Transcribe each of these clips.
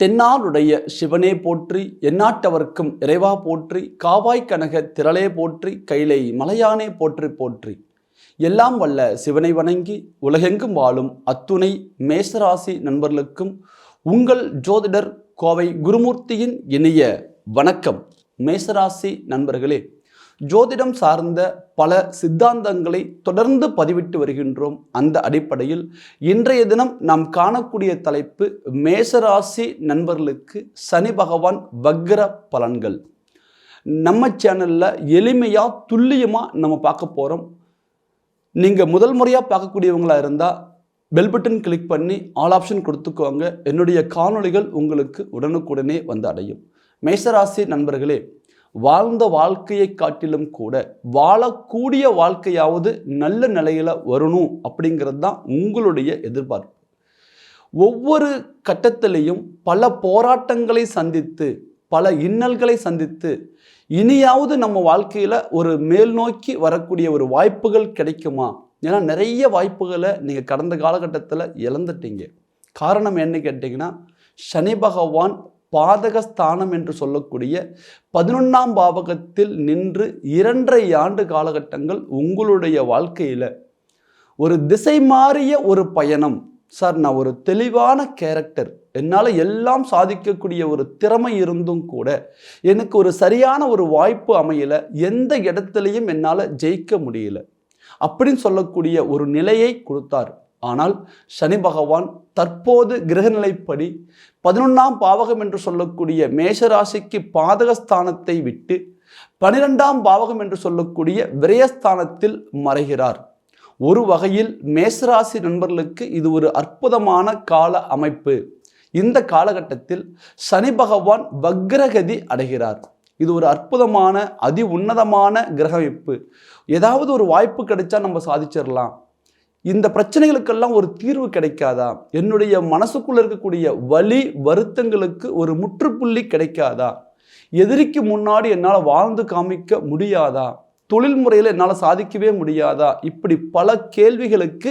தென்னாளுடைய சிவனே போற்றி எந்நாட்டவர்க்கும் இறைவா போற்றி காவாய் கனக திரளே போற்றி கைலை மலையானே போற்றி போற்றி. எல்லாம் வல்ல சிவனை வணங்கி உலகெங்கும் வாழும் அத்துணை மேசராசி நண்பர்களுக்கும் உங்கள் ஜோதிடர் கோவை குருமூர்த்தியின் இனிய வணக்கம். மேசராசி நண்பர்களே ஜோதிடம் சார்ந்த பல சித்தாந்தங்களை தொடர்ந்து பதிவிட்டு வருகின்றோம். அந்த அடிப்படையில் இன்றைய தினம் நாம் காணக்கூடிய தலைப்பு மேசராசி நண்பர்களுக்கு சனி பகவான் வக்ர பலன்கள். நம்ம சேனலில் எளிமையாக துல்லியமாக நம்ம பார்க்க போகிறோம் நீங்கள் முதல் முறையாக பார்க்கக்கூடியவங்களாக இருந்தால் பெல் பட்டன் கிளிக் பண்ணி ஆல் ஆப்ஷன் கொடுத்துக்கோங்க. என்னுடைய காணொளிகள் உங்களுக்கு உடனுக்குடனே வந்து அடையும். மேசராசி நண்பர்களே வாழ்ந்த வாழ்க்கையை காட்டிலும் கூட வாழக்கூடிய வாழ்க்கையாவது நல்ல நிலையில் வரணும் அப்படிங்கிறது தான் உங்களுடைய எதிர்பார்ப்பு. ஒவ்வொரு கட்டத்திலையும் பல போராட்டங்களை சந்தித்து பல இன்னல்களை சந்தித்து இனியாவது நம்ம வாழ்க்கையில் ஒரு மேல் நோக்கி வரக்கூடிய ஒரு வாய்ப்புகள் கிடைக்குமா? ஏன்னா நிறைய வாய்ப்புகளை நீங்கள் கடந்த காலகட்டத்தில் இழந்துட்டீங்க. காரணம் என்ன கேட்டிங்கன்னா சனி பகவான் பாதகஸ்தானம் என்று சொல்லக்கூடிய பதினொன்றாம் பாவகத்தில் நின்று இரண்டரை ஆண்டு காலகட்டங்கள் உங்களுடைய வாழ்க்கையில். ஒரு திசை மாறிய ஒரு பயணம். சார் நான் ஒரு தெளிவான கேரக்டர் என்னால் எல்லாம் சாதிக்கக்கூடிய ஒரு திறமை இருந்தும் கூட எனக்கு ஒரு சரியான ஒரு வாய்ப்பு அமையல. எந்த இடத்துலையும் என்னால் ஜெயிக்க முடியல. அப்படின்னு சொல்லக்கூடிய ஒரு நிலையை கொடுத்தார். ஆனால் சனி பகவான் தற்போது கிரகநிலைப்படி பதினொன்றாம் பாவகம் என்று சொல்லக்கூடிய மேஷராசிக்கு பாதகஸ்தானத்தை விட்டு பனிரெண்டாம் பாவகம் என்று சொல்லக்கூடிய விரயஸ்தானத்தில் மறைகிறார். ஒரு வகையில் மேசராசி நண்பர்களுக்கு இது ஒரு அற்புதமான கால அமைப்பு. இந்த காலகட்டத்தில் சனி பகவான் வக்ரகதி அடைகிறார். இது ஒரு அற்புதமான அதி உன்னதமான கிரகமைப்பு. ஏதாவது ஒரு வாய்ப்பு கிடைச்சா நம்ம சாதிச்சிடலாம் இந்த பிரச்சனைகளுக்கெல்லாம் ஒரு தீர்வு கிடைக்காதா? என்னுடைய மனசுக்குள்ள இருக்கக்கூடிய வலி வருத்தங்களுக்கு ஒரு முற்றுப்புள்ளி கிடைக்காதா? எதிரிக்கு முன்னாடி என்னால் வாழ்ந்து காமிக்க முடியாதா? தொழில் முறையில் என்னால் சாதிக்கவே முடியாதா? இப்படி பல கேள்விகளுக்கு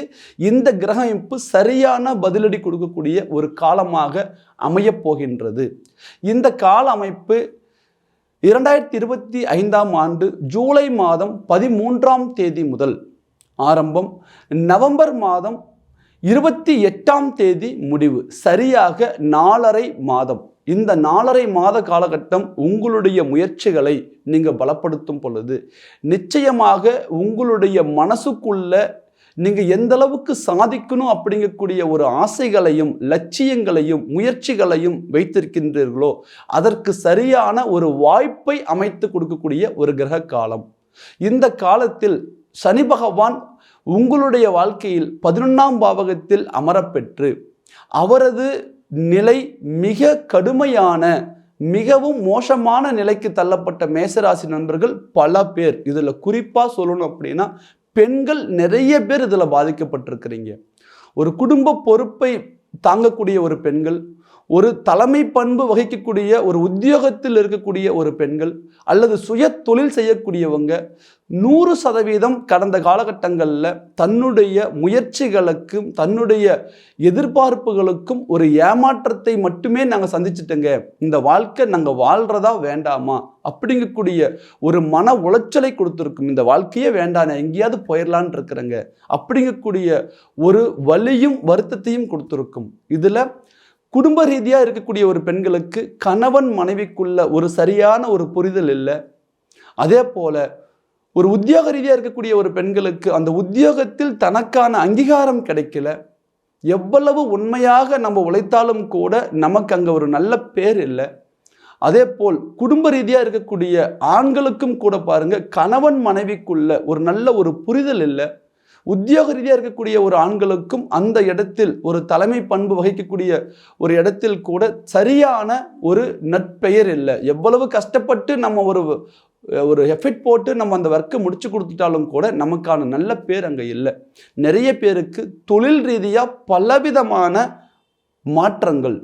இந்த கிரகமைப்பு சரியான பதிலடி கொடுக்கக்கூடிய ஒரு காலமாக அமையப்போகின்றது இந்த கால அமைப்பு இரண்டாயிரத்தி இருபத்தி ஐந்தாம் ஆண்டு ஜூலை மாதம் பதிமூன்றாம் தேதி முதல் ஆரம்பம். நவம்பர் மாதம் இருபத்தி எட்டாம் தேதி முடிவு. சரியாக நாலரை மாதம். இந்த நாலரை மாத காலகட்டம் உங்களுடைய முயற்சிகளை நீங்கள் பலப்படுத்தும் பொழுது நிச்சயமாக உங்களுடைய மனசுக்குள்ள நீங்கள் எந்த அளவுக்கு சாதிக்கணும் அப்படிங்கக்கூடிய ஒரு ஆசைகளையும் லட்சியங்களையும் முயற்சிகளையும் வைத்திருக்கின்றீர்களோ அதற்கு சரியான ஒரு வாய்ப்பை அமைத்து கொடுக்கக்கூடிய ஒரு கிரக காலம் இந்த காலத்தில் சனி பகவான் உங்களுடைய வாழ்க்கையில் பதினொன்றாம் பாவகத்தில் அமரப்பெற்று அவரது நிலை மிக கடுமையான மிகவும் மோசமான நிலைக்கு தள்ளப்பட்ட மேசராசி நண்பர்கள் பல பேர். இதில் குறிப்பாக சொல்லணும் அப்படின்னா பெண்கள் நிறைய பேர் இதில் பாதிக்கப்பட்டிருக்கிறீங்க. ஒரு குடும்ப பொறுப்பை தாங்கக்கூடிய ஒரு பெண்கள் ஒரு தலைமை பண்பு வகிக்கக்கூடிய ஒரு உத்தியோகத்தில் இருக்கக்கூடிய ஒரு பெண்கள் அல்லது சுய தொழில் செய்யக்கூடியவங்க நூறு சதவீதம் கடந்த காலகட்டங்களில் தன்னுடைய முயற்சிகளுக்கும் தன்னுடைய எதிர்பார்ப்புகளுக்கும் ஒரு ஏமாற்றத்தை மட்டுமே நாங்கள் சந்திச்சிட்டோங்க. இந்த வாழ்க்கை நாங்கள் வாழ்கிறதா வேண்டாமா? அப்படிங்கக்கூடிய ஒரு மன உளைச்சலை கொடுத்துருக்கும். இந்த வாழ்க்கையே வேண்டாம் எங்கேயாவது போயிடலான் இருக்கிறேங்க. அப்படிங்கக்கூடிய ஒரு வலியும் வருத்தத்தையும் கொடுத்துருக்கும். இதில் குடும்ப ரீதியாக இருக்கக்கூடிய ஒரு பெண்களுக்கு கணவன் மனைவிக்குள்ள ஒரு சரியான ஒரு புரிதல் இல்லை. அதே போல ஒரு உத்தியோக ரீதியாக இருக்கக்கூடிய ஒரு பெண்களுக்கு அந்த உத்தியோகத்தில் தனக்கான அங்கீகாரம் கிடைக்கல. எவ்வளவு உண்மையாக நம்ம உழைத்தாலும் கூட நமக்கு அங்கே ஒரு நல்ல பேர் இல்லை. அதே போல் குடும்ப ரீதியாக இருக்கக்கூடிய ஆண்களுக்கும் கூட பாருங்கள் கணவன் மனைவிக்குள்ள ஒரு நல்ல ஒரு புரிதல் இல்லை. உத்தியோக ரீதியாக இருக்கக்கூடிய ஒரு ஆண்களுக்கும் அந்த இடத்தில் ஒரு தலைமை பண்பு வகிக்கக்கூடிய ஒரு இடத்தில் கூட சரியான ஒரு நட்பெயர் இல்லை. எவ்வளவு கஷ்டப்பட்டு நம்ம ஒரு ஒரு எஃபெக்ட் போட்டு நம்ம அந்த ஒர்க்கை முடிச்சு கொடுத்துட்டாலும் கூட நமக்கான நல்ல பேர் அங்கே இல்லை. நிறைய பேருக்கு தொழில் ரீதியாக பலவிதமான மாற்றங்கள்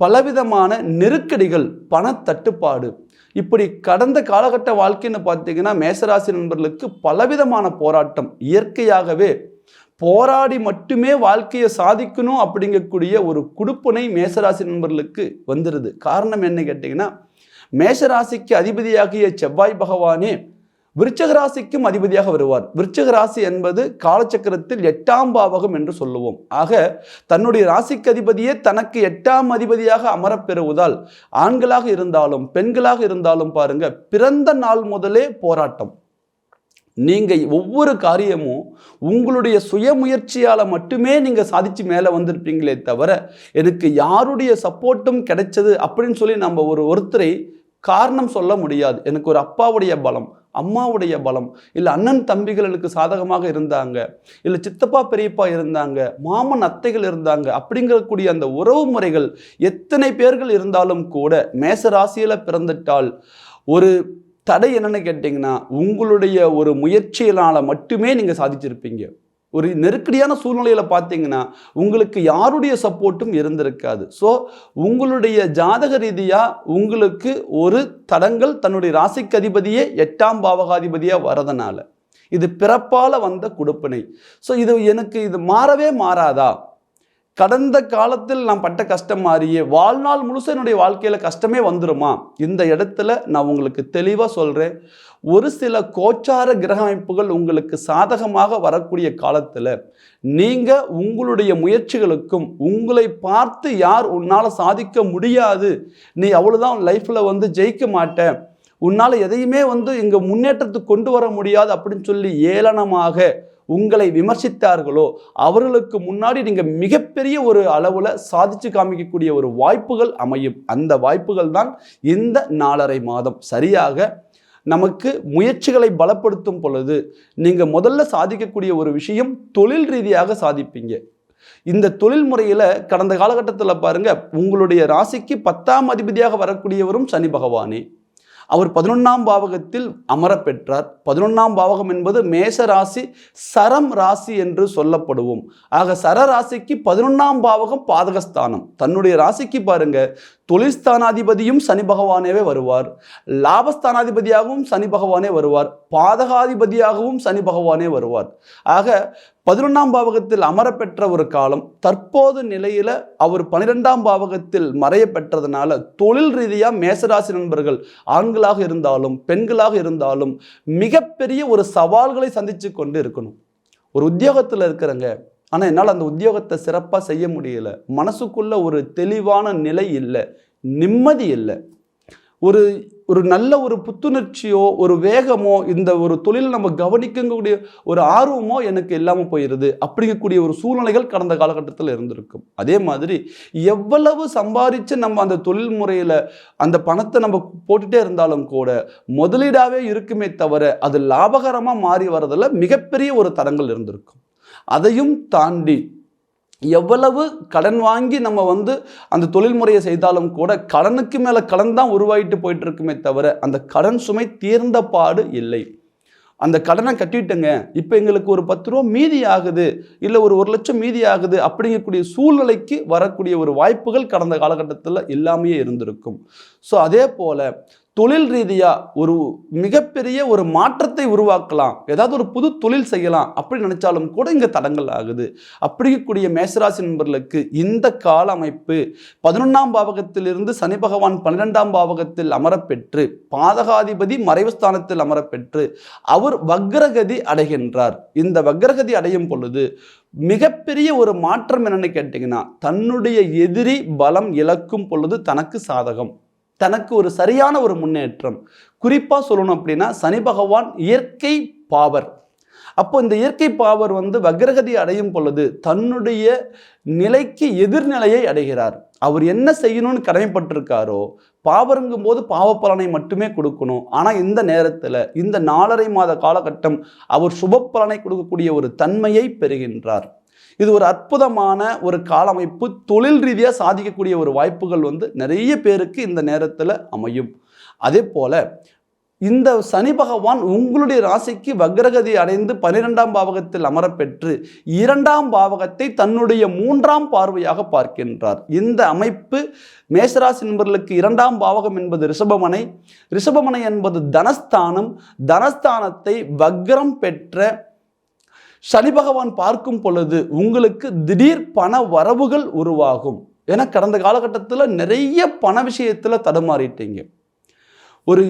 பலவிதமான நெருக்கடிகள் பணத்தட்டுப்பாடு. இப்படி கடந்த காலகட்ட வாழ்க்கைன்னு பார்த்தீங்கன்னா மேசராசி நண்பர்களுக்கு பலவிதமான போராட்டம். இயற்கையாகவே போராடி மட்டுமே வாழ்க்கையை சாதிக்கணும் அப்படிங்கக்கூடிய ஒரு குடுப்பனை மேசராசி நண்பர்களுக்கு வந்துடுது காரணம் என்ன கேட்டிங்கன்னா மேஷராசிக்கு அதிபதியாகிய செவ்வாய் பகவானே விருச்சக ராசிக்கும் அதிபதியாக வருவார். விருச்சக ராசி என்பது காலச்சக்கரத்தில் எட்டாம் பாவகம் என்று சொல்லுவோம். ஆக தன்னுடைய ராசிக்கு அதிபதியே தனக்கு எட்டாம் அதிபதியாக அமரப்பெறுவதால் ஆண்களாக இருந்தாலும் பெண்களாக இருந்தாலும் பாருங்க பிறந்த நாள் முதலே போராட்டம். நீங்க ஒவ்வொரு காரியமும் உங்களுடைய சுயமுயற்சியால மட்டுமே நீங்க சாதிச்சு மேலே வந்திருப்பீங்களே தவிர எனக்கு யாருடைய சப்போர்ட்டும் கிடைச்சது அப்படின்னு சொல்லி நம்ம ஒரு ஒருத்தரை காரணம் சொல்ல முடியாது. எனக்கு ஒரு அப்பாவுடைய பலம் அம்மாவுடைய பலம் இல்லை அண்ணன் தம்பிகள் எனக்கு சாதகமாக இருந்தாங்க இல்லை சித்தப்பா பெரியப்பா இருந்தாங்க மாமன் அத்தைகள் இருந்தாங்க அப்படிங்கக்கூடிய அந்த உறவு முறைகள் எத்தனை பேர்கள் இருந்தாலும் கூட மேச ராசியில் பிறந்துட்டால் ஒரு தடை என்னன்னு கேட்டிங்கன்னா உங்களுடைய ஒரு முயற்சியினால் மட்டுமே நீங்கள் சாதிச்சிருப்பீங்க. ஒரு நெருக்கடியான சூழ்நிலையில் பார்த்தீங்கன்னா உங்களுக்கு யாருடைய சப்போர்ட்டும் இருந்திருக்காது. ஸோ உங்களுடைய ஜாதக ரீதியாக உங்களுக்கு ஒரு தடங்கள் தன்னுடைய ராசிக்கு அதிபதியே எட்டாம் பாவகாதிபதியாக வரதுனால இது பிறப்பால் வந்த கொடுப்பினை. ஸோ இது எனக்கு இது மாறவே மாறாதா? கடந்த காலத்தில் நான் பட்ட கஷ்டம் மாறியே வாழ்நாள் முழுசும் என்னுடைய வாழ்க்கையில் கஷ்டமே வந்துடுமா இந்த இடத்துல நான் உங்களுக்கு தெளிவாக சொல்கிறேன் ஒரு சில கோச்சார கிரக அமைப்புகள் உங்களுக்கு சாதகமாக வரக்கூடிய காலத்தில் நீங்கள் உங்களுடைய முயற்சிகளுக்கும் உங்களை பார்த்து யார் உன்னால் சாதிக்க முடியாது நீ அவ்வளோதான் லைஃப்பில் வந்து ஜெயிக்க மாட்டேன் உன்னால் எதையுமே வந்து இங்கே முன்னேற்றத்துக்கு கொண்டு வர முடியாது அப்படின்னு சொல்லி ஏளனமாக உங்களை விமர்சித்தார்களோ அவர்களுக்கு முன்னாடி நீங்கள் மிகப்பெரிய ஒரு அளவில் சாதிச்சு காமிக்கக்கூடிய ஒரு வாய்ப்புகள் அமையும். அந்த வாய்ப்புகள் தான் இந்த நாலரை மாதம். சரியாக நமக்கு முயற்சிகளை பலப்படுத்தும் பொழுது நீங்கள் முதல்ல சாதிக்கக்கூடிய ஒரு விஷயம் தொழில் ரீதியாக சாதிப்பீங்க. இந்த தொழில் முறையில் கடந்த காலகட்டத்தில் பாருங்கள் உங்களுடைய ராசிக்கு பத்தாம் அதிபதியாக வரக்கூடியவரும் சனி பகவானே. அவர் பதினொன்றாம் பாவகத்தில் அமர பெற்றார் பதினொன்றாம் பாவகம் என்பது மேச ராசி சரம் ராசி என்று சொல்லப்படுவோம். ஆக சர ராசிக்கு பதினொன்றாம் பாவகம் பாதகஸ்தானம். தன்னுடைய ராசிக்கு பாருங்க தொழில்ஸ்தானாதிபதியும் சனி பகவானேவே வருவார். லாபஸ்தானாதிபதியாகவும் சனி பகவானே வருவார். பாதகாதிபதியாகவும் சனி பகவானே வருவார். ஆக பதினொன்றாம் பாவகத்தில் அமர பெற்ற ஒரு காலம் தற்போது நிலையில் அவர் பனிரெண்டாம் பாவகத்தில் மறைய பெற்றதுனால தொழில் ரீதியாக மேசராசி நண்பர்கள் ஆண்களாக இருந்தாலும் பெண்களாக இருந்தாலும் மிகப்பெரிய ஒரு சவால்களை சந்தித்து கொண்டு இருக்கணும். ஒரு உத்தியோகத்தில் இருக்கிறங்க ஆனால் என்னால் அந்த உத்தியோகத்தை சிறப்பாக செய்ய முடியல. மனசுக்குள்ள ஒரு தெளிவான நிலை இல்லை. நிம்மதி இல்லை. ஒரு ஒரு நல்ல ஒரு புத்துணர்ச்சியோ ஒரு வேகமோ இந்த ஒரு தொழிலை நம்ம கவனிக்கக்கூடிய ஒரு ஆர்வமோ எனக்கு இல்லாமல் போயிடுது அப்படிங்கக்கூடிய ஒரு சூழ்நிலைகள் கடந்த காலகட்டத்தில் இருந்திருக்கும். அதே மாதிரி எவ்வளவு சம்பாதிச்சு நம்ம அந்த தொழில் முறையில் அந்த பணத்தை நம்ம போட்டுகிட்டே இருந்தாலும் கூட முதலீடாகவே இருக்குமே தவிர அது லாபகரமாக மாறி வரதில் மிகப்பெரிய ஒரு தரங்கள் இருந்திருக்கும். அதையும் தாண்டி எவ்வளவு கடன் வாங்கி நம்ம வந்து அந்த தொழில் முறையை செய்தாலும் கூட கடனுக்கு மேலே கடன் தான் உருவாயிட்டு போயிட்டு இருக்குமே தவிர அந்த கடன் சுமை தீர்ந்த பாடு இல்லை. அந்த கடனை கட்டிட்டேங்க. இப்போ எங்களுக்கு ஒரு பத்து ரூபா மீதி ஆகுது. இல்லை ஒரு ஒரு லட்சம் மீதி ஆகுது அப்படிங்கக்கூடிய சூழ்நிலைக்கு வரக்கூடிய ஒரு வாய்ப்புகள் கடந்த காலகட்டத்தில் இல்லாமையே இருந்திருக்கும். ஸோ அதே போல் தொழில் ரீதியாக ஒரு மிகப்பெரிய ஒரு மாற்றத்தை உருவாக்கலாம். ஏதாவது ஒரு புது தொழில் செய்யலாம் அப்படி நினச்சாலும் கூட இங்கே தடங்கள் ஆகுது. அப்படி இருக்கக்கூடிய மேசராசி நண்பர்களுக்கு இந்த கால அமைப்பு பதினொன்றாம் பாவகத்திலிருந்து சனி பகவான் பன்னிரெண்டாம் பாவகத்தில் அமரப்பெற்று பாதகாதிபதி மறைவு ஸ்தானத்தில் அமரப்பெற்று அவர் வக்ரகதி அடைகின்றார். இந்த வக்ரகதி அடையும் பொழுது மிகப்பெரிய ஒரு மாற்றம் என்னன்னு கேட்டிங்கன்னா தன்னுடைய எதிரி பலம் இழக்கும் பொழுது தனக்கு சாதகம். தனக்கு ஒரு சரியான ஒரு முன்னேற்றம். குறிப்பாக சொல்லணும் அப்படின்னா சனி பகவான் இயற்கை பாவர். அப்போ இந்த இயற்கை பாவர் வந்து வக்ரகதி அடையும் பொழுது தன்னுடைய நிலைக்கு எதிர்நிலையை அடைகிறார். அவர் என்ன செய்யணும்னு கடமைப்பட்டிருக்காரோ பாவருங்கும் போது பாவப்பலனை மட்டுமே கொடுக்கணும். ஆனால் இந்த நேரத்தில் இந்த நாலரை மாத காலகட்டம் அவர் சுப பலனை கொடுக்கக்கூடிய ஒரு தன்மையை பெறுகின்றார். இது ஒரு அற்புதமான ஒரு காலமைப்பு. தொழில் ரீதியாக சாதிக்கக்கூடிய ஒரு வாய்ப்புகள் வந்து நிறைய பேருக்கு இந்த நேரத்தில் அமையும். அதே போல் இந்த சனி பகவான் உங்களுடைய ராசிக்கு வக்ரகதி அடைந்து பனிரெண்டாம் பாவகத்தில் அமரப்பெற்று இரண்டாம் பாவகத்தை தன்னுடைய மூன்றாம் பார்வையாக பார்க்கின்றார். இந்த அமைப்பு மேசராசி நண்பர்களுக்கு இரண்டாம் பாவகம் என்பது ரிஷபமனை. ரிஷபமனை என்பது தனஸ்தானம். தனஸ்தானத்தை வக்ரம் பெற்ற சனி பகவான் பார்க்கும் பொழுது உங்களுக்கு திடீர் பண வரவுகள் உருவாகும். ஏன்னா கடந்த காலகட்டத்தில் நிறைய பண விஷயத்தில் தடுமாறிட்டீங்க. ஒரு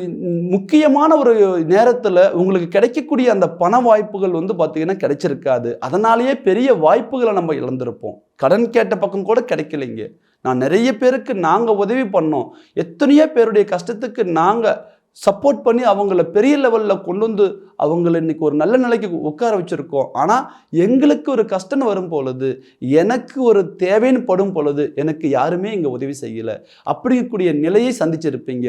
முக்கியமான ஒரு நேரத்தில் உங்களுக்கு கிடைக்கக்கூடிய அந்த பண வாய்ப்புகள் வந்து பார்த்திங்கன்னா கிடைச்சிருக்காது. அதனாலேயே பெரிய வாய்ப்புகளை நம்ம இழந்திருப்போம். கடன் கேட்ட பக்கம் கூட கிடைக்கலைங்க. நான் நிறைய பேருக்கு நாங்கள் உதவி பண்ணோம். எத்தனையோ பேருடைய கஷ்டத்துக்கு நாங்கள் சப்போர்ட் பண்ணி அவங்கள பெரிய லெவலில் கொண்டு வந்து அவங்கள இன்னைக்கு ஒரு நல்ல நிலைக்கு உட்கார வச்சுருக்கோம். ஆனால் எங்களுக்கு ஒரு கஷ்டம்னு வரும் பொழுது எனக்கு ஒரு தேவைன்னு படும் பொழுது எனக்கு யாருமே இங்கே உதவி செய்யலை. அப்படிங்கக்கூடிய நிலையை சந்திச்சிருப்பீங்க.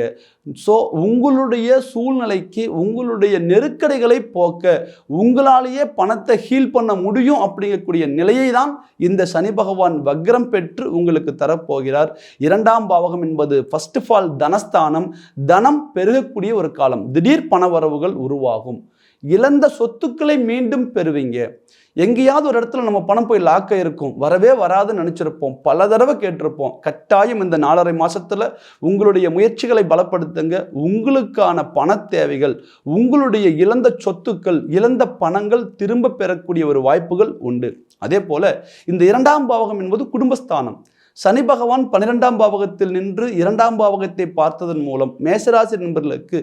ஸோ உங்களுடைய சூழ்நிலைக்கு உங்களுடைய நெருக்கடிகளை போக்க உங்களாலேயே பணத்தை ஹீல் பண்ண முடியும் அப்படிங்கக்கூடிய நிலையை தான் இந்த சனி பகவான் வக்ரம் பெற்று உங்களுக்கு தரப்போகிறார். இரண்டாம் பாவகம் என்பது ஃபர்ஸ்ட் ஆஃப் ஆல் தனஸ்தானம். தனம் பெருகக்கூடிய ஒரு காலம். திடீர் பண வரவுகள் உருவாகும். இழந்த சொத்துக்களை மீண்டும் பெறுவீங்க. எங்கேயாவது ஒரு இடத்துல நம்ம பணம் போய் லாக்க இருக்கும் வரவே வராதுன்னு நினச்சிருப்போம். பல தடவை கேட்டிருப்போம். கட்டாயம் இந்த நாலரை மாதத்தில் உங்களுடைய முயற்சிகளை பலப்படுத்துங்க. உங்களுக்கான பண தேவைகள் உங்களுடைய இழந்த சொத்துக்கள் இழந்த பணங்கள் திரும்ப பெறக்கூடிய ஒரு வாய்ப்புகள் உண்டு. அதே போல் இந்த இரண்டாம் பாவகம் என்பது குடும்பஸ்தானம். சனி பகவான் பன்னிரெண்டாம் பாவகத்தில் நின்று இரண்டாம் பாவகத்தை பார்த்ததன் மூலம் மேசராசி நண்பர்களுக்கு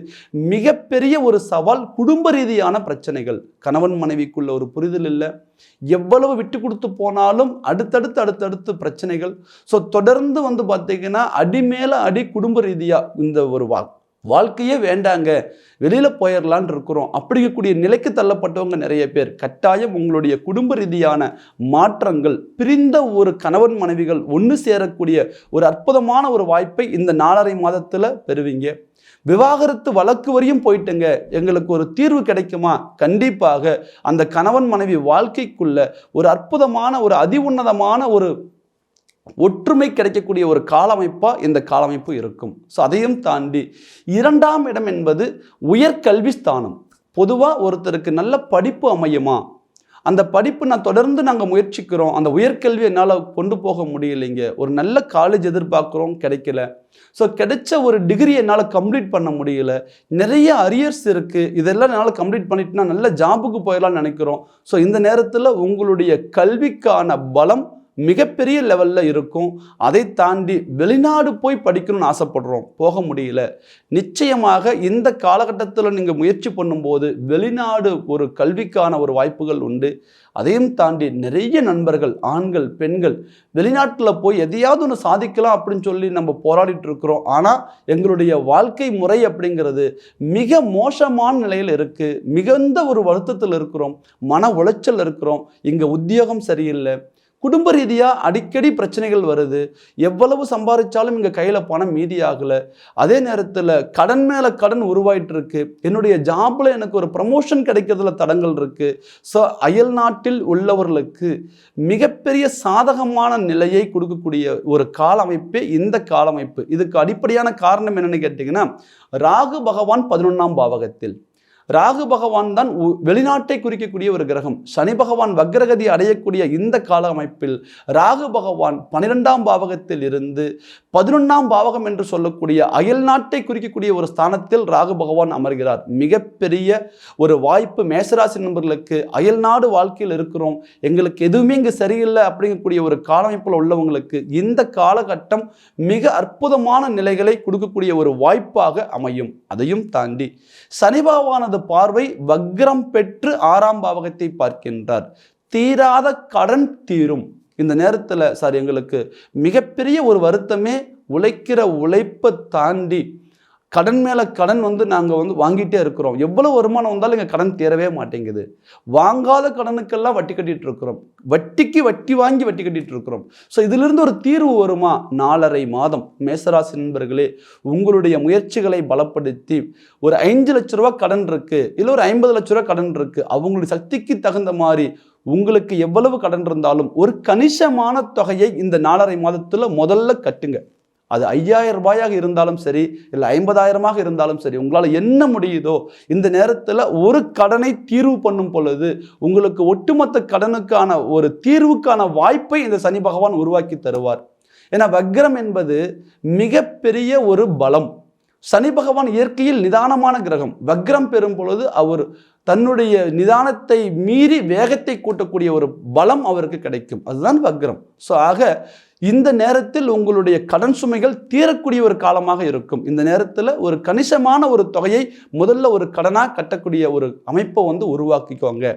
மிகப்பெரிய ஒரு சவால் குடும்ப ரீதியான பிரச்சனைகள். கணவன் மனைவிக்குள்ள ஒரு புரிதல் இல்லை. எவ்வளவு விட்டு கொடுத்து போனாலும் அடுத்தடுத்து அடுத்தடுத்து பிரச்சனைகள். ஸோ தொடர்ந்து வந்து பார்த்தீங்கன்னா அடி மேலே அடி குடும்ப ரீதியாக இந்த ஒரு வா வாழ்க்கையே வேண்டாங்க. வெளியில் போயிடலான் இருக்கிறோம். அப்படிங்கக்கூடிய நிலைக்கு தள்ளப்பட்டவங்க நிறைய பேர். கட்டாயம் உங்களுடைய குடும்ப ரீதியான மாற்றங்கள் பிரிந்த ஒரு கணவன் மனைவிகள் ஒன்று சேரக்கூடிய ஒரு அற்புதமான ஒரு வாய்ப்பை இந்த நாலரை மாதத்தில் பெறுவீங்க. விவாகரத்து வழக்கு வரையும் போயிட்டுங்க. எங்களுக்கு ஒரு தீர்வு கிடைக்குமா? கண்டிப்பாக. அந்த கணவன் மனைவி வாழ்க்கைக்குள்ள ஒரு அற்புதமான ஒரு அதி உன்னதமான ஒரு ஒற்றுமை கிடைக்கக்கூடிய ஒரு காலமைப்பாக இந்த காலமைப்பு இருக்கும். ஸோ அதையும் தாண்டி இரண்டாம் இடம் என்பது உயர்கல்வி ஸ்தானம். பொதுவாக ஒருத்தருக்கு நல்ல படிப்பு அமையுமா? அந்த படிப்பு நான் தொடர்ந்து நாங்கள் முயற்சிக்கிறோம். அந்த உயர்கல்வி என்னால் கொண்டு போக முடியலைங்க. ஒரு நல்ல காலேஜ் எதிர்பார்க்குறோம் கிடைக்கல. ஸோ கிடைச்ச ஒரு டிகிரி என்னால் கம்ப்ளீட் பண்ண முடியல. நிறைய அரியர்ஸ் இருக்குது இதெல்லாம் என்னால் கம்ப்ளீட் பண்ணிட்டுனா நல்ல ஜாபுக்கு போயிடலாம்னு நினைக்கிறோம். ஸோ இந்த நேரத்தில் உங்களுடைய கல்விக்கான பலம் மிகப்பெரிய லெவலில் இருக்கும். அதை தாண்டி வெளிநாடு போய் படிக்கணும்னு ஆசைப்படுறோம். போக முடியல. நிச்சயமாக இந்த காலகட்டத்தில் நீங்கள் முயற்சி பண்ணும்போது வெளிநாடு ஒரு கல்விக்கான ஒரு வாய்ப்புகள் உண்டு. அதையும் தாண்டி நிறைய நண்பர்கள் ஆண்கள் பெண்கள் வெளிநாட்டில் போய் எதையாவது ஒன்று சாதிக்கலாம் அப்படின்னு சொல்லி நம்ம போராடிட்டு இருக்கிறோம். ஆனால் எங்களுடைய வாழ்க்கை முறை அப்படிங்கிறது மிக மோசமான நிலையில் இருக்குது மிகுந்த ஒரு வருத்தத்தில் இருக்கிறோம். மன உளைச்சல் இருக்கிறோம். இங்கே உத்தியோகம் சரியில்லை. குடும்ப ரீதியாக அடிக்கடி பிரச்சனைகள் வருது. எவ்வளவு சம்பாதிச்சாலும் இங்கே கையில் பணம் மீதி ஆகலை அதே நேரத்தில் கடன் மேலே கடன் உருவாயிட்டு இருக்கு என்னுடைய ஜாப்பில் எனக்கு ஒரு ப்ரமோஷன் கிடைக்கிறதுல தடங்கள் இருக்கு. ஸோ அயல் நாட்டில் உள்ளவர்களுக்கு மிகப்பெரிய சாதகமான நிலையை கொடுக்கக்கூடிய ஒரு கால அமைப்பே இந்த காலமைப்பு. இதுக்கு அடிப்படையான காரணம் என்னன்னு கேட்டிங்கன்னா ராகு பகவான் பதினொன்றாம் பாவகத்தில். ராகு பகவான் தான் உ- வெளிநாட்டை குறிக்கக்கூடிய ஒரு கிரகம். சனி பகவான் வக்ரகதி அடையக்கூடிய இந்த கால அமைப்பில் ராகு பகவான் பன்னிரெண்டாம் பாவகத்தில் இருந்து பதினொன்றாம் பாவகம் என்று சொல்லக்கூடிய அயல் நாட்டை குறிக்கக்கூடிய ஒரு ஸ்தானத்தில் ராகு பகவான் அமர்கிறார். மிகப்பெரிய ஒரு வாய்ப்பு மேசராசி நண்பர்களுக்கு. அயல் நாடு வாழ்க்கையில் இருக்கிறோம். எங்களுக்கு எதுவுமே இங்கே சரியில்லை அப்படிங்கக்கூடிய ஒரு காலமைப்பில் உள்ளவங்களுக்கு இந்த காலகட்டம் மிக அற்புதமான நிலைகளை கொடுக்கக்கூடிய ஒரு வாய்ப்பாக அமையும். அதையும் தாண்டி சனி பகவானது பார்வை வக்ரம் பெற்று ஆறாம் பாவகத்தை பார்க்கின்றார். தீராத கடன் தீரும். இந்த நேரத்தில் சார் எங்களுக்கு மிகப்பெரிய ஒரு வருத்தமே உழைக்கிற உழைப்பை தாண்டி கடன் மேலே கடன் வந்து நாங்கள் வந்து வாங்கிட்டே இருக்கிறோம். எவ்வளோ வருமானம் வந்தாலும் எங்கள் கடன் தேரவே மாட்டேங்குது. வாங்காத கடனுக்கெல்லாம் வட்டி கட்டிகிட்டு இருக்கிறோம். வட்டிக்கு வட்டி வாங்கி வட்டி கட்டிகிட்டு இருக்கிறோம். ஸோ இதிலிருந்து ஒரு தீர்வு வருமா? நாலரை மாதம். மேசராசி நண்பர்களே உங்களுடைய முயற்சிகளை பலப்படுத்தி ஒரு ஐந்து லட்ச ரூபா கடன் இருக்குது இல்லை ஒரு ஐம்பது லட்ச ரூபா கடன் இருக்குது அவங்களுடைய சக்திக்கு தகுந்த மாதிரி உங்களுக்கு எவ்வளவு கடன் இருந்தாலும் ஒரு கணிசமான தொகையை இந்த நாலரை மாதத்தில் முதல்ல கட்டுங்க. அது ஐயாயிரம் ரூபாயாக இருந்தாலும் சரி இல்லை ஐம்பதாயிரமாக இருந்தாலும் சரி உங்களால் என்ன முடியுதோ இந்த நேரத்தில் ஒரு கடனை தீர்வு பண்ணும் பொழுது உங்களுக்கு ஒட்டுமொத்த கடனுக்கான ஒரு தீர்வுக்கான வாய்ப்பை இந்த சனி பகவான் உருவாக்கி தருவார். ஏன்னா வக்ரம் என்பது மிகப்பெரிய ஒரு பலம். சனி பகவான் இயற்கையில் நிதானமான கிரகம். வக்ரம் பெறும் பொழுது அவர் தன்னுடைய நிதானத்தை மீறி வேகத்தை கூட்டக்கூடிய ஒரு பலம் அவருக்கு கிடைக்கும். அதுதான் வக்ரம். ஸோ ஆக இந்த நேரத்தில் உங்களுடைய கடன் சுமைகள் தீரக்கூடிய ஒரு காலமாக இருக்கும். இந்த நேரத்தில் ஒரு கணிசமான ஒரு தொகையை முதல்ல ஒரு கடனாக கட்டக்கூடிய ஒரு அமைப்பை வந்து உருவாக்கிக்கோங்க.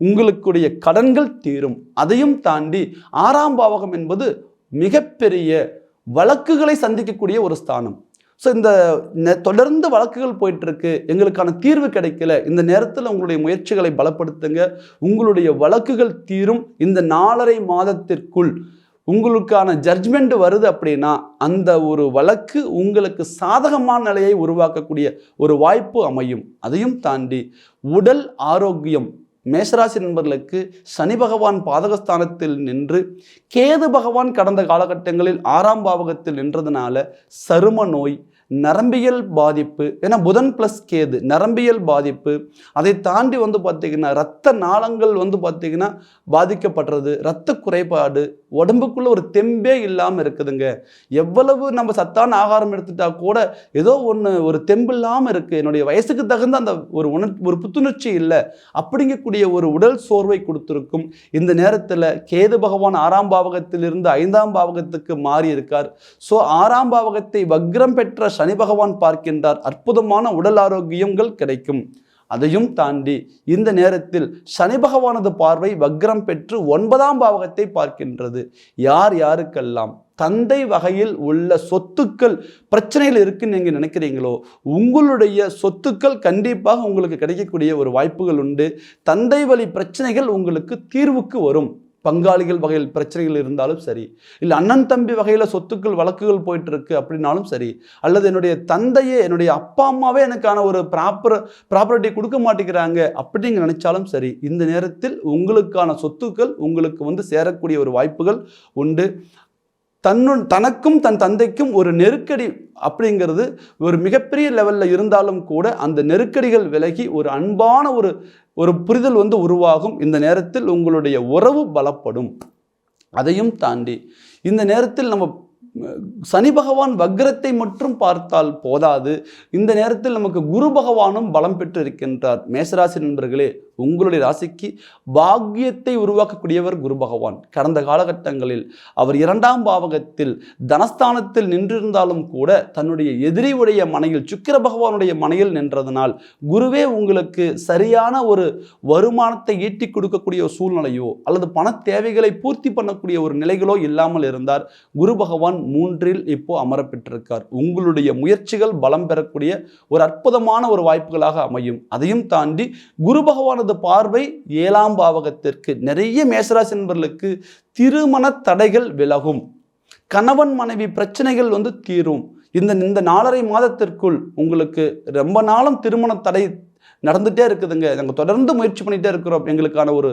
உங்களுக்குடைய கடன்கள் தீரும். அதையும் தாண்டி ஆறாம் பாவகம் என்பது மிகப்பெரிய வழக்குகளை சந்திக்கக்கூடிய ஒரு ஸ்தானம். ஸோ இந்த நெ- தொடர்ந்து வழக்குகள் போயிட்டுருக்கு. எங்களுக்கான தீர்வு கிடைக்கல. இந்த நேரத்தில் உங்களுடைய முயற்சிகளை பலப்படுத்துங்க. உங்களுடைய வழக்குகள் தீரும். இந்த நாலரை மாதத்திற்குள் உங்களுக்கான ஜட்ஜ்மெண்ட் வருது அப்படின்னா அந்த ஒரு வழக்கு உங்களுக்கு சாதகமான நிலையை உருவாக்கக்கூடிய ஒரு வாய்ப்பு அமையும். அதையும் தாண்டி உடல் ஆரோக்கியம். மேஷராசி நண்பர்களுக்கு சனி பகவான் பாதகஸ்தானத்தில் நின்று கேது பகவான் கடந்த காலகட்டங்களில் ஆறாம் பாவகத்தில் நின்றதுனால சரும நோய் நரம்பியல் பாதிப்பு ஏன்னா புதன் ப்ளஸ் கேது நரம்பியல் பாதிப்பு. அதை தாண்டி வந்து பார்த்திங்கன்னா இரத்த நாளங்கள் வந்து பார்த்திங்கன்னா பாதிக்கப்படுறது இரத்த குறைபாடு உடம்புக்குள்ளே ஒரு தெம்பே இல்லாமல் இருக்குதுங்க. எவ்வளவு நம்ம சத்தான ஆகாரம் எடுத்துட்டா கூட ஏதோ ஒன்று ஒரு தெம்பு இல்லாமல் இருக்குது என்னுடைய வயசுக்கு தகுந்த அந்த ஒரு உணர் ஒரு புத்துணர்ச்சி இல்லை. அப்படிங்கக்கூடிய ஒரு உடல் சோர்வை கொடுத்துருக்கும். இந்த நேரத்தில் கேது பகவான் ஆறாம் பாவகத்திலிருந்து ஐந்தாம் பாவகத்துக்கு மாறி இருக்கார். ஸோ ஆறாம் பாவகத்தை வக்ரம் பெற்ற சனி பகவான் பார்க்கின்றார். அற்புதமான உடல் ஆரோக்கியங்கள் கிடைக்கும். அதையும் தாண்டி இந்த நேரத்தில் சனி பகவானது பார்வை வக்ரம் பெற்று ஒன்பதாம் பாவகத்தை பார்க்கின்றது. யார் யாருக்கெல்லாம் தந்தை வகையில் உள்ள சொத்துக்கள் பிரச்சனையில் இருக்குன்னு நீங்கள் நினைக்கிறீங்களோ உங்களுடைய சொத்துக்கள் கண்டிப்பாக உங்களுக்கு கிடைக்கக்கூடிய ஒரு வாய்ப்புகள் உண்டு. தந்தை வழி பிரச்சனைகள் உங்களுக்கு தீர்வுக்கு வரும். பங்காளிகள் வகையில் பிரச்சனைகள் இருந்தாலும் சரி இல்லை அண்ணன் தம்பி வகையில் சொத்துக்கள் வழக்குகள் போயிட்டு இருக்கு அப்படின்னாலும் சரி அல்லது என்னுடைய தந்தையே என்னுடைய அப்பா அம்மாவே எனக்கான ஒரு ப்ராப்பர் ப்ராப்பர்ட்டி கொடுக்க மாட்டேங்கிறாங்க அப்படிங்க நினைச்சாலும் சரி இந்த நேரத்தில் உங்களுக்கான சொத்துக்கள் உங்களுக்கு வந்து சேரக்கூடிய ஒரு வாய்ப்புகள் உண்டு. தன்னு தனக்கும் தன் தந்தைக்கும் ஒரு நெருக்கடி அப்படிங்கிறது ஒரு மிகப்பெரிய லெவலில் இருந்தாலும் கூட அந்த நெருக்கடிகள் விலகி ஒரு அன்பான ஒரு ஒரு புரிதல் வந்து உருவாகும். இந்த நேரத்தில் உங்களுடைய உறவு பலப்படும். அதையும் தாண்டி இந்த நேரத்தில் நம்ம சனி பகவான் வக்ரத்தை மட்டும் பார்த்தால் போதாது. இந்த நேரத்தில் நமக்கு குரு பகவானும் பலம் பெற்று இருக்கின்றார் மேசராசி நண்பர்களே உங்களுடைய ராசிக்கு பாக்கியத்தை உருவாக்கக்கூடியவர் குரு பகவான். கடந்த காலகட்டங்களில் அவர் இரண்டாம் பாவகத்தில் தனஸ்தானத்தில் நின்றிருந்தாலும் கூட தன்னுடைய எதிரி உடைய மனையில் சுக்கிர பகவானுடைய மனையில் நின்றதனால் குருவே உங்களுக்கு சரியான ஒரு வருமானத்தை ஈட்டி கொடுக்கக்கூடிய ஒரு சூழ்நிலையோ அல்லது பண தேவைகளை பூர்த்தி பண்ணக்கூடிய ஒரு நிலைகளோ இல்லாமல் இருந்தார். குரு பகவான் மூன்றில் இப்போ அமரப்பெற்றிருக்கார். உங்களுடைய முயற்சிகள் பலம் பெறக்கூடிய ஒரு அற்புதமான ஒரு வாய்ப்புகளாக அமையும். அதையும் தாண்டி குரு பகவானது பார்வை ஏழாம் பாவகத்திற்கு. நிறைய மேசராசி நண்பர்களுக்கு திருமண தடைகள் விலகும். கணவன் மனைவி பிரச்சனைகள் வந்து தீரும். இந்த இந்த நாலரை மாதத்திற்குள் உங்களுக்கு ரொம்ப நாளும் திருமண தடை நடந்துகிட்டே இருக்குதுங்க. நாங்கள் தொடர்ந்து முயற்சி பண்ணிகிட்டே இருக்கிறோம். எங்களுக்கான ஒரு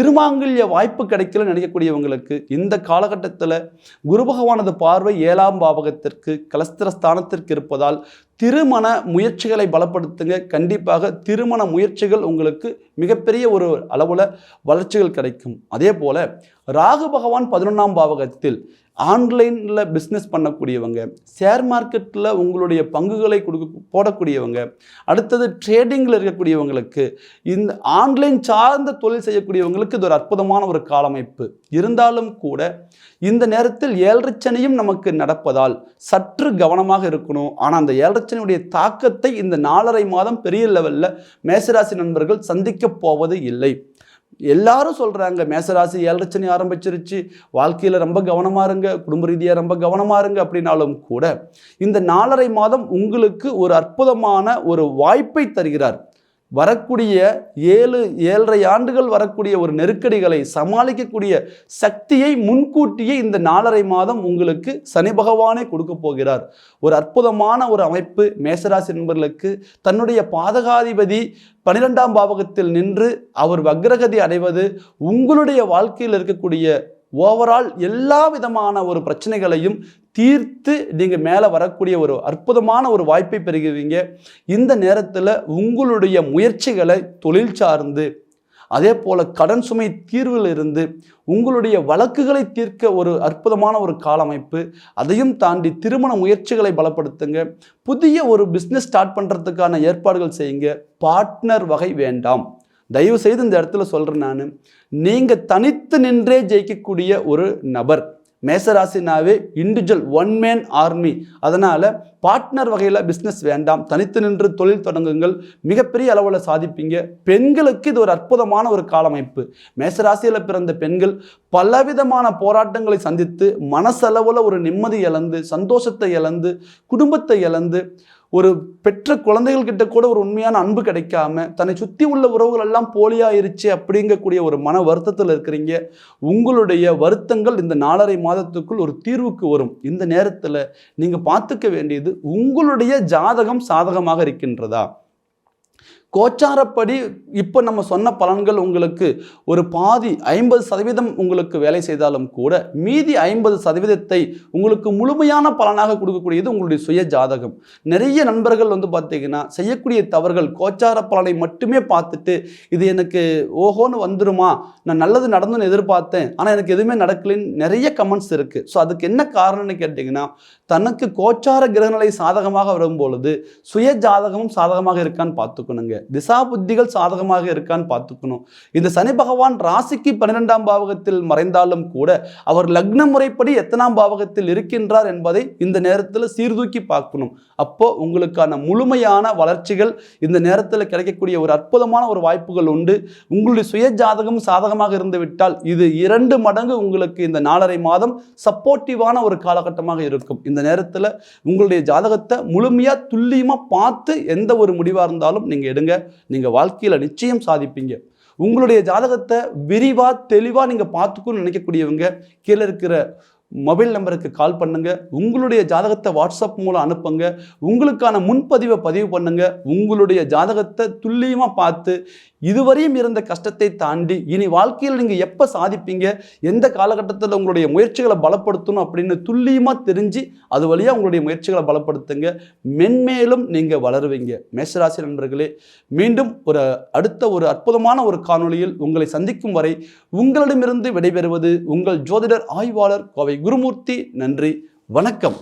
திருமாங்கல்ய வாய்ப்பு கிடைக்கலன்னு நினைக்கக்கூடியவங்களுக்கு இந்த காலகட்டத்தில் குரு பகவானது பார்வை ஏழாம் பாவகத்திற்கு கலஸ்திர ஸ்தானத்திற்கு இருப்பதால் திருமண முயற்சிகளை பலப்படுத்துங்க. கண்டிப்பாக திருமண முயற்சிகள் உங்களுக்கு மிகப்பெரிய ஒரு அளவில் வளர்ச்சிகள் கிடைக்கும். அதே போல் ராகு பகவான் பதினொன்றாம் பாவகத்தில் ஆன்லைனில் பிஸ்னஸ் பண்ணக்கூடியவங்க ஷேர் மார்க்கெட்டில் உங்களுடைய பங்குகளை கொடுக்க போடக்கூடியவங்க அடுத்தது ட்ரேடிங்கில் இருக்கக்கூடியவங்களுக்கு இந்த ஆன்லைன் சார்ந்த தொழில் செய்யக்கூடியவங்களுக்கு இது ஒரு அற்புதமான ஒரு காலமைப்பு. இருந்தாலும் கூட இந்த நேரத்தில் ஏழரைச்சனையும் நமக்கு நடப்பதால் சற்று கவனமாக இருக்கணும். ஆனால் அந்த பிரச்சனையுடைய தாக்கத்தை இந்த நாலரை மாதம் பெரிய லெவலில் மேசராசி நண்பர்கள் சந்திக்க போவது இல்லை. எல்லாரும் சொல்கிறாங்க மேசராசி ஏழரைச்சனி ஆரம்பிச்சிருச்சு வாழ்க்கையில் ரொம்ப கவனமாக இருங்க குடும்ப ரீதியாக ரொம்ப கவனமாக இருங்க அப்படின்னாலும் கூட இந்த நாலரை மாதம் உங்களுக்கு ஒரு அற்புதமான ஒரு வாய்ப்பை தருகிறார். வரக்கூடிய ஏழு ஏழரை ஆண்டுகள் வரக்கூடிய ஒரு நெருக்கடிகளை சமாளிக்கக்கூடிய சக்தியை முன்கூட்டியே இந்த நாலரை மாதம் உங்களுக்கு சனி பகவானே கொடுக்க போகிறார். ஒரு அற்புதமான ஒரு அமைப்பு மேசராசி நண்பர்களுக்கு தன்னுடைய பாதகாதிபதி பனிரெண்டாம் பாவகத்தில் நின்று அவர் வக்ரகதி அடைவது உங்களுடைய வாழ்க்கையில் இருக்கக்கூடிய ஓவரால் எல்லா விதமான ஒரு பிரச்சனைகளையும் தீர்த்து நீங்கள் மேலே வரக்கூடிய ஒரு அற்புதமான ஒரு வாய்ப்பை பெறுகிறீங்க. இந்த நேரத்தில் உங்களுடைய முயற்சிகளை தொழில் சார்ந்து அதே போல் கடன் சுமை தீர்வில் இருந்து உங்களுடைய வழக்குகளை தீர்க்க ஒரு அற்புதமான ஒரு கால அமைப்பு அதையும் தாண்டி திருமண முயற்சிகளை பலப்படுத்துங்க. புதிய ஒரு பிஸ்னஸ் ஸ்டார்ட் பண்ணுறதுக்கான ஏற்பாடுகள் செய்யுங்க. பார்ட்னர் வகை வேண்டாம். தயவு செய்து இந்த இடத்துல சொல்கிறேன் நான். நீங்கள் தனித்து நின்றே ஜெயிக்கக்கூடிய ஒரு நபர் மேசராசினாவே இண்டிவிஜுவல் ஒன் மேன் ஆர்மி அதனால் பார்ட்னர் வகையில் பிஸ்னஸ் வேண்டாம். தனித்து நின்று தொழில் தொடங்குங்கள். மிகப்பெரிய அளவில் சாதிப்பீங்க. பெண்களுக்கு இது ஒரு அற்புதமான ஒரு காலமைப்பு. மேசராசியில் பிறந்த பெண்கள் பலவிதமான போராட்டங்களை சந்தித்து மனசளவில் ஒரு நிம்மதி இழந்து சந்தோஷத்தை இழந்து குடும்பத்தை இழந்து ஒரு பெற்ற குழந்தைகள் கிட்ட கூட ஒரு உண்மையான அன்பு கிடைக்காம தன்னை சுற்றி உள்ள உறவுகள் எல்லாம் போலியாயிருச்சு அப்படிங்கக்கூடிய ஒரு மன வருத்தத்தில் இருக்கிறீங்க. உங்களுடைய வருத்தங்கள் இந்த நாலரை மாதத்துக்குள் ஒரு தீர்வுக்கு வரும். இந்த நேரத்தில் நீங்கள் பார்த்துக்க வேண்டியது உங்களுடைய ஜாதகம் சாதகமாக இருக்கின்றதா? கோச்சாரப்படி இப்போ நம்ம சொன்ன பலன்கள் உங்களுக்கு ஒரு பாதி ஐம்பது சதவீதம் உங்களுக்கு வேலை செய்தாலும் கூட மீதி ஐம்பது சதவீதத்தை உங்களுக்கு முழுமையான பலனாக கொடுக்கக்கூடியது உங்களுடைய சுய ஜாதகம். நிறைய நண்பர்கள் வந்து பார்த்தீங்கன்னா செய்யக்கூடிய தவறுகள் கோச்சார பலனை மட்டுமே பார்த்துட்டு இது எனக்கு ஓஹோன்னு வந்துருமா? நான் நல்லது நடந்துன்னு எதிர்பார்த்தேன் ஆனால் எனக்கு எதுவுமே நடக்கலைன்னு நிறைய கமெண்ட்ஸ் இருக்குது ஸோ அதுக்கு என்ன காரணம்னு கேட்டிங்கன்னா தனக்கு கோச்சார கிரகநிலை சாதகமாக வரும்பொழுது சுய ஜாதகமும் சாதகமாக இருக்கான்னு பார்த்துக்கணுங்க. திசா புத்திகள் சாதகமாக இருக்கான்னு பார்த்துக்கணும். இந்த சனி பகவான் ராசிக்கு பன்னிரெண்டாம் பாவகத்தில் மறைந்தாலும் கூட அவர் லக்ன முறைப்படி எத்தனாம் பாவகத்தில் இருக்கின்றார் என்பதை இந்த நேரத்தில் சீர்தூக்கி பார்க்கணும். அப்போ உங்களுக்கான முழுமையான வளர்ச்சிகள் இந்த நேரத்தில் கிடைக்கக்கூடிய ஒரு அற்புதமான ஒரு வாய்ப்புகள் உண்டு. உங்களுடைய சுய ஜாதகம் சாதகமாக இருந்துவிட்டால் இது இரண்டு மடங்கு உங்களுக்கு இந்த நாலரை மாதம் சப்போர்ட்டிவான ஒரு காலகட்டமாக இருக்கும். இந்த நேரத்தில் உங்களுடைய ஜாதகத்தை முழுமையாக துல்லியமாக பார்த்து எந்த ஒரு முடிவாக இருந்தாலும் நீங்கள் எடுங்க. நீங்கள் வாழ்க்கையில் நிச்சயம் சாதிப்பீங்க. உங்களுடைய ஜாதகத்தை விரிவாக தெளிவாக நீங்கள் பார்த்துக்கணும்னு நினைக்கக்கூடியவங்க கீழே இருக்கிற மொபைல் நம்பருக்கு கால் பண்ணுங்க. உங்களுடைய ஜாதகத்தை வாட்ஸ்அப் மூலம் அனுப்புங்க. உங்களுக்கான முன்பதிவை பதிவு பண்ணுங்க. உங்களுடைய ஜாதகத்தை துல்லியமாக பார்த்து இதுவரையும் இருந்த கஷ்டத்தை தாண்டி இனி வாழ்க்கையில் நீங்கள் எப்போ சாதிப்பீங்க? எந்த காலகட்டத்தில் உங்களுடைய முயற்சிகளை பலப்படுத்தணும் அப்படின்னு துல்லியமாக தெரிஞ்சு அது வழியாக உங்களுடைய முயற்சிகளை பலப்படுத்துங்க. மென்மேலும் நீங்கள் வளருவீங்க. மேஷராசி நண்பர்களே மீண்டும் ஒரு அடுத்த ஒரு அற்புதமான ஒரு காணொளியில் உங்களை சந்திக்கும் வரை உங்களிடமிருந்து விடைபெறுவது உங்கள் ஜோதிடர் ஆய்வாளர் கோவை குருமூர்த்தி நன்றி வணக்கம்.